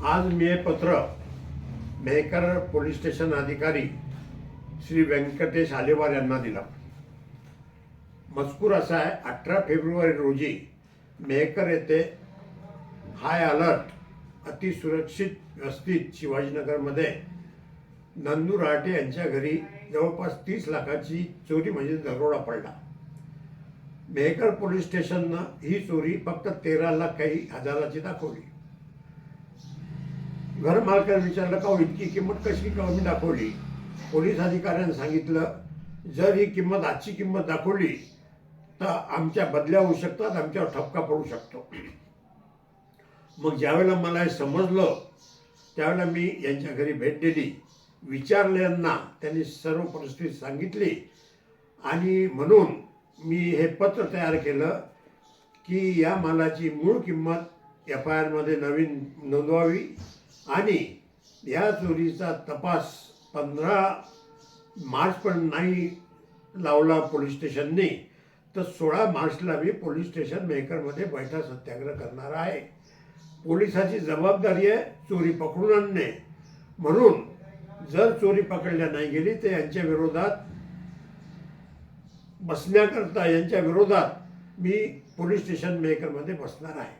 आज मी हे पत्र मेहकर पोलीस स्टेशन अधिकारी श्री व्यंकटेश आलेवार यांना दिला. मजकूर असा आहे अठरा फेब्रुवारी रोजी मेहकर येथे हाय अलर्ट अतिसुरक्षित व्यवस्थित शिवाजीनगरमध्ये नंदू राहटे यांच्या घरी जवळपास तीस लाखाची चोरी म्हणजे दरोडा पडला. मेहकर पोलीस स्टेशननं ही चोरी फक्त तेरा लाख काही हजाराची दाखवली. घर मालकाने विचारलं का हो, इतकी किंमत कशी कमी दाखवली? पोलीस अधिकाऱ्यांनी सांगितलं जर ही किंमत आजची किंमत दाखवली तर आमच्या बदल्या होऊ शकतात आमच्यावर ठपका पडू शकतो. मग ज्यावेळेला मला हे समजलं त्यावेळेला मी यांच्या घरी भेट दिली विचारल्यांना त्यांनी सर्व परिस्थिती सांगितली आणि म्हणून मी हे पत्र तयार केलं की या मालाची मूळ किंमत एफ आय आरमध्ये नवीन नोंदवावी आणि या चोरीचा तपास पंधरा मार्च पण नाही लावला पोलीस स्टेशनने तर सोळा मार्चला मी पोलीस स्टेशन मेहकरमध्ये बैठा सत्याग्रह करणार आहे. पोलिसाची जबाबदारी आहे चोरी पकडून आणणे. म्हणून जर चोरी पकडल्या नाही गेली तर यांच्या विरोधात बसण्याकरता यांच्या विरोधात मी पोलीस स्टेशन मेकरमध्ये बसणार आहे.